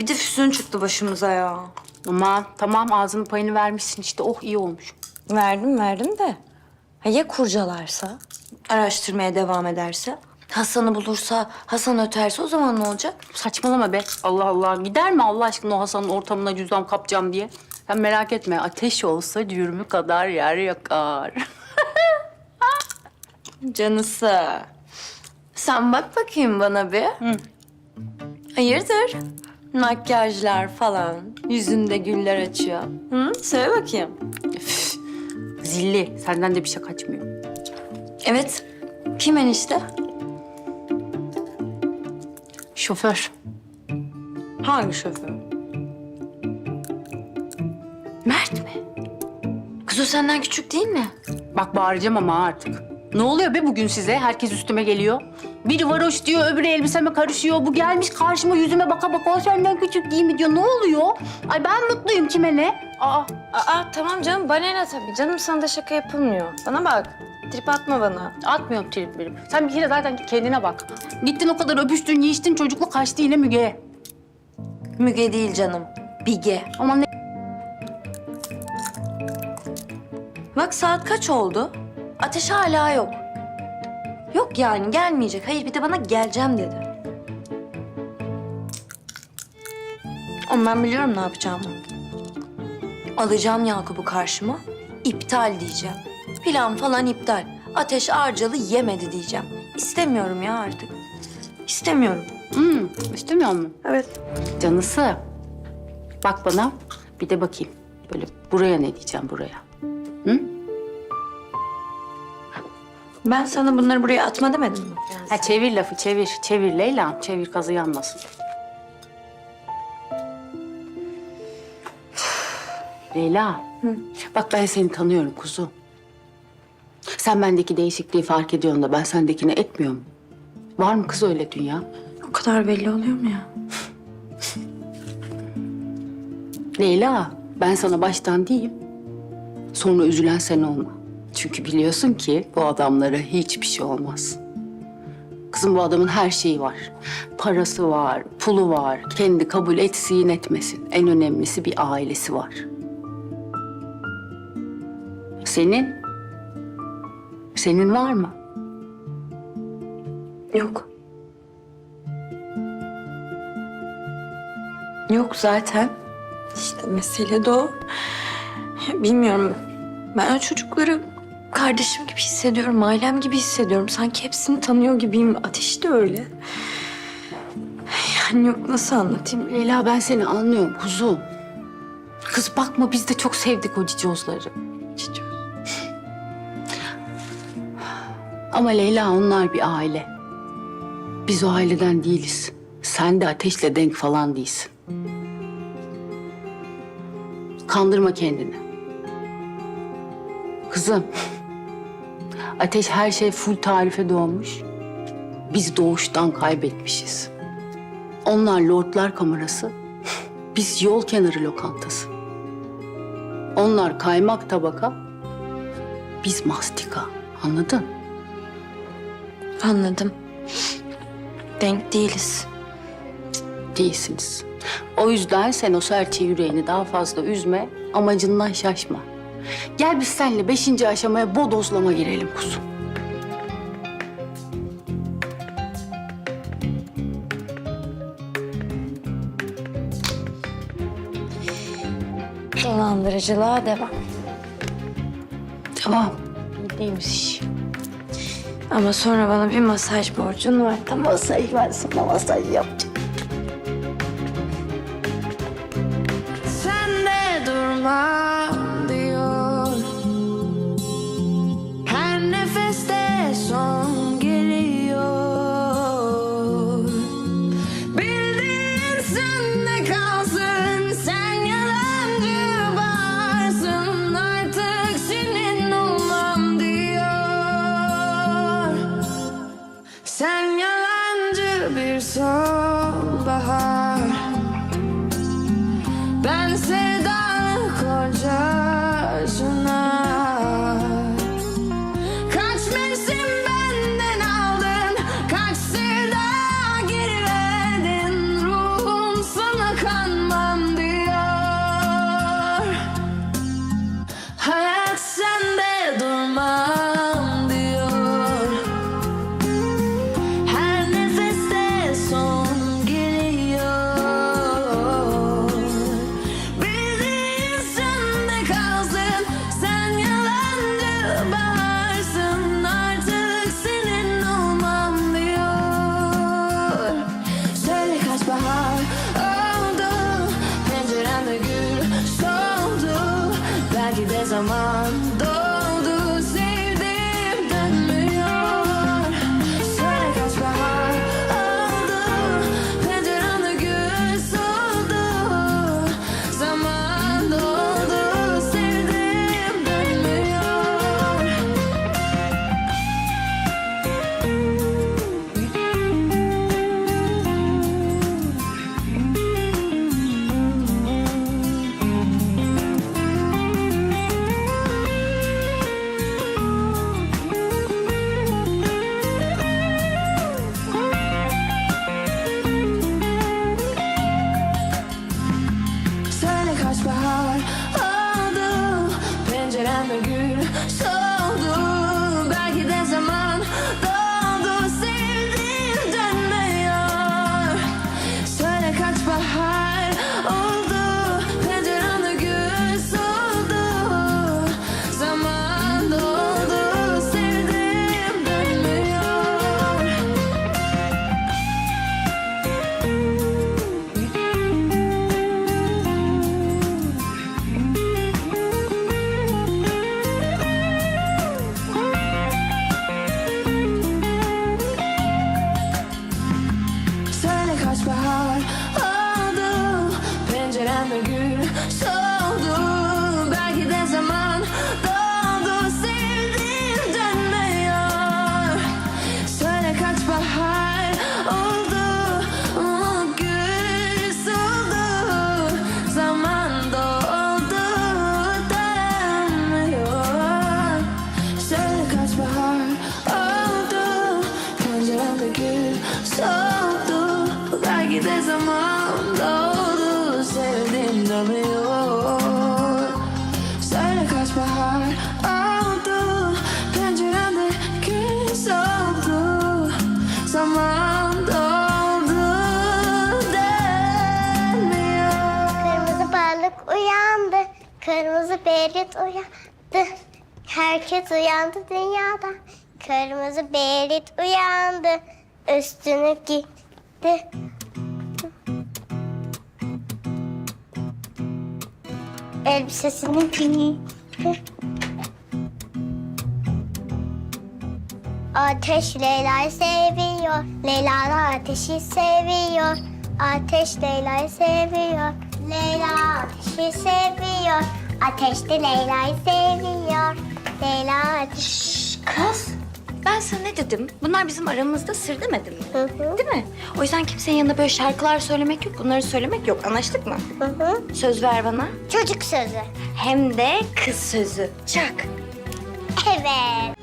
Bir de füsun çıktı başımıza ya. Aman tamam ağzının payını vermişsin işte oh iyi olmuş. Verdim verdim de. Ha, ya kurcalarsa? Araştırmaya devam ederse? Hasan'ı bulursa, Hasan öterse o zaman ne olacak? Saçmalama be. Allah Allah. Gider mi Allah aşkına o Hasan'ın ortamına cüzdan kapacağım diye? Sen merak etme. Ateş olsa cürmü kadar yer yakar. Canısı. Sen bak bakayım bana bir. Hayırdır? Makyajlar falan. Yüzünde güller açıyor. Hı? Söyle bakayım. Üf, Zilli. Senden de bir şey kaçmıyor. Evet. Kim enişte? Şoför. Hangi şoför? Mert mi? Kız o senden küçük değil mi? Bak bağıracağım ama artık. Ne oluyor be bugün size? Herkes üstüme geliyor. Biri varoş diyor, öbürü elbiseme karışıyor. Bu gelmiş karşıma yüzüme baka baka o senden küçük değil mi diyor. Ne oluyor? Ay ben mutluyum kime ne? Aa, Aa tamam canım bana ne tabii. Canım sana da şaka yapılmıyor. Bana bak. Trip atma bana. atmıyorum trip benim. Sen bir kere zaten kendine bak. Gittin o kadar öpüştün, yiyiştin, çocuklu kaçtı yine Müge'ye. Müge değil canım. Bige. Aman ne Bak saat kaç oldu? Ateş hala yok. Yok yani gelmeyecek. Hayır bir de bana geleceğim dedi. Ama ben biliyorum ne yapacağımı. Alacağım Yakup'u karşıma. iptal diyeceğim. Plan falan iptal. Ateş Arcalı yemedi diyeceğim. İstemiyorum ya artık. İstemiyorum. Hmm, istemiyor musun? Evet. Canısı. Bak bana, bir de bakayım. Böyle buraya ne diyeceğim buraya. Ben sana bunları buraya atma demedim mi? Ha çevir lafı, çevir. Çevir Leyla, çevir kazı yanmasın. Leyla, bak ben seni tanıyorum kuzu. Sen bendeki değişikliği fark ediyorsun da ben sendekini etmiyorum. Var mı kız öyle dünya? O kadar belli oluyor mu ya? Leyla, ben sana baştan diyeyim. Sonra üzülen sen olma. Çünkü biliyorsun ki bu adamlara hiçbir şey olmaz. Kızım bu adamın her şeyi var. Parası var, pulu var. Kendi kabul etsin etmesin. En önemlisi bir ailesi var. Senin? Senin var mı? Yok. Yok zaten. İşte mesele de o. Bilmiyorum. Ben o çocukları kardeşim gibi hissediyorum, ailem gibi hissediyorum. Sanki hepsini tanıyor gibiyim. Ateş de öyle. Yani yok nasıl anlatayım? Leyla ben seni anlıyorum kuzum. Kız bakma biz de çok sevdik o cicozları. Cici. Ama Leyla onlar bir aile. Biz o aileden değiliz. Sen de ateşle denk falan değilsin. Kandırma kendini. Kızım. Ateş her şey full tarife doğmuş. Biz doğuştan kaybetmişiz. Onlar lordlar kamerası. Biz yol kenarı lokantası. Onlar kaymak tabaka. Biz mastika. Anladın? Anladım. Denk değiliz. değilsiniz. O yüzden sen o serçe yüreğini daha fazla üzme, amacından şaşma. Gel biz seninle beşinci aşamaya bodozlama girelim kuzum. Dolandırıcılığa devam. Tamam. Değilmiş iş. Ama sonra bana bir masaj borcun var. Tamam. Masaj ben sana masaj yapacağım. Sen yalancı bir sonbahar zaman the good. So soldu Belki de zaman doldu Sevdim dönmüyor Söyle kaç bahar oldu. Penceremde gül soldu Zaman doldu. Dönmüyor. Kırmızı balık uyandı, kırmızı berit uyandı. Herkes uyandı dünyada. Kırmızı berit uyandı, üstünü gitti. Elbisesini giydi. Ateş Leyla'yı seviyor. Leyla da ateşi seviyor. Ateş Leyla'yı seviyor. Leyla ateşi seviyor. Ateş de Leyla'yı seviyor. Leyla ateş... Kız, ben sana ne dedim? Bunlar bizim aramızda sır demedim mi? Hı hı. Değil mi? O yüzden kimsenin yanında böyle şarkılar söylemek yok, bunları söylemek yok. Anlaştık mı? Hı hı. Söz ver bana. Çocuk sözü. Hem de kız sözü. Çak. Evet.